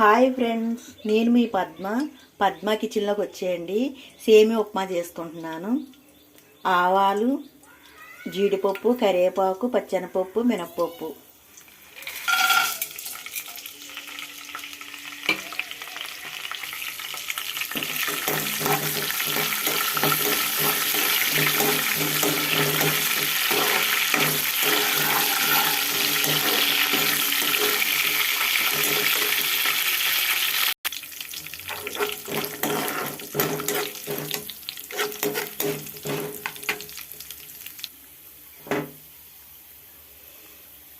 Hi friends నేను మీ పద్మ. పద్మ కిచెన్లోకి వచ్చేయండి. సేమి ఉప్మా చేసుకుంటున్నాను. ఆవాలు జీడిపప్పు కరివేపాకు పచ్చనపప్పు మినప్పప్పు.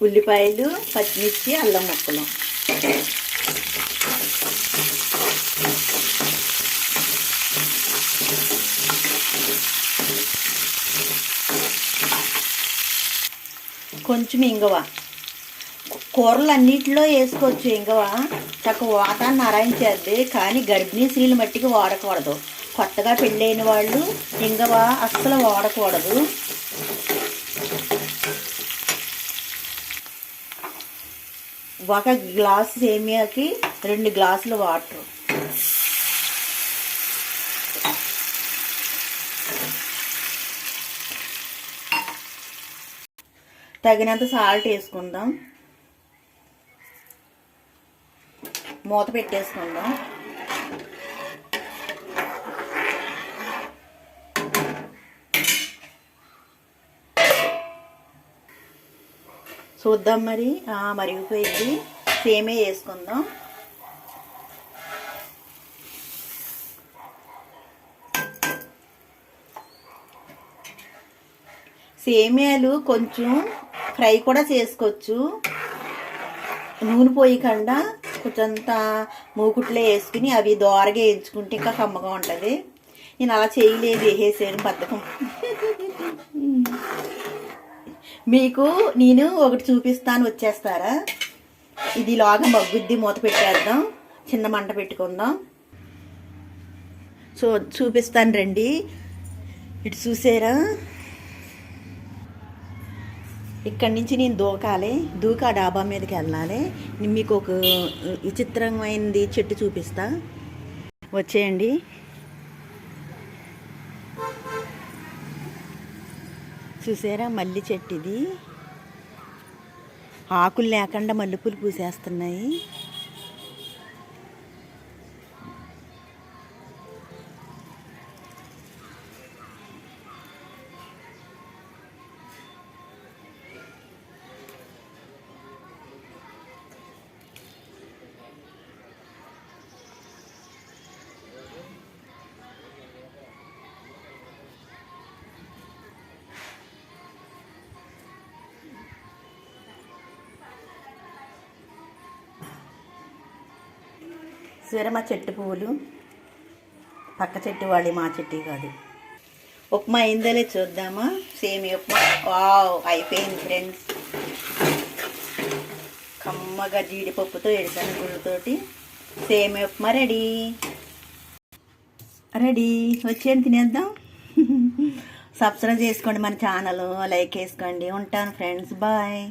ఉల్లిపాయలు పచ్చిమిర్చి అల్లం ముక్కలు. కొంచెం ఇంగవ. కూరలు అన్నిటిలో వేసుకోవచ్చు ఇంగవ. తక్కువ వాతాన్ని అరాయించేద్ది కానీ గర్భిణీ స్త్రీలు మట్టికి వాడకూడదు. కొత్తగా పెళ్ళైన వాళ్ళు ఇంగవ అస్సలు వాడకూడదు. ఒక గ్లాస్ సేమియాకి రెండు గ్లాసులు వాటర్. తగినంత సాల్ట్ వేసుకుందాం. మూత పెట్టేసుకుందాం. చూద్దాం మరి. మరిగిపోయింది సేమే వేసుకుందాం సేమియాలు కొంచెం ఫ్రై కూడా చేసుకోవచ్చు. నూనె పోయకుండా కొంచెంత మూకుట్లో వేసుకుని అవి దోరగా వేయించుకుంటే ఇంకా కమ్మగా ఉంటుంది. నేను అలా చేయలేదు వేసేసాను బద్ధకం మీకు నేను ఒకటి చూపిస్తాను వచ్చేస్తారా? ఇది లాగా మగ్గుద్ది మూత పెట్టేద్దాం చిన్న మంట పెట్టుకుందాం. సో చూపిస్తాను రండి. ఇటు చూసారా? ఇక్కడి నుంచి నేను దూకాలి దూక డాబా మీదకి వెళ్ళాలి. నేను మీకు ఒక విచిత్రమైనది చెట్టు చూపిస్తా. వచ్చేయండి. చూసారా మల్లి చెట్టు ఇది ఆకులు లేకుండా మల్లెపూలు పూసేస్తున్నాయి. చివరి మా చెట్టు పువ్వులు. పక్క చెట్టు వాళ్ళు మా చెట్టు కాదు. ఉప్మా అయిందలే చూద్దామా? సేమ్ ఉప్మా. వావ్ అయిపోయింది ఫ్రెండ్స్. కమ్మగా జీడిపప్పుతో ఎడతాను గుళ్ళతోటి సేమ్ ఉప్మా రెడీ. రెడీ. వచ్చేయండి తినేద్దాం. సబ్స్క్రైబ్ చేసుకోండి మన ఛానల్. లైక్ వేసుకోండి ఉంటాను ఫ్రెండ్స్. బాయ్.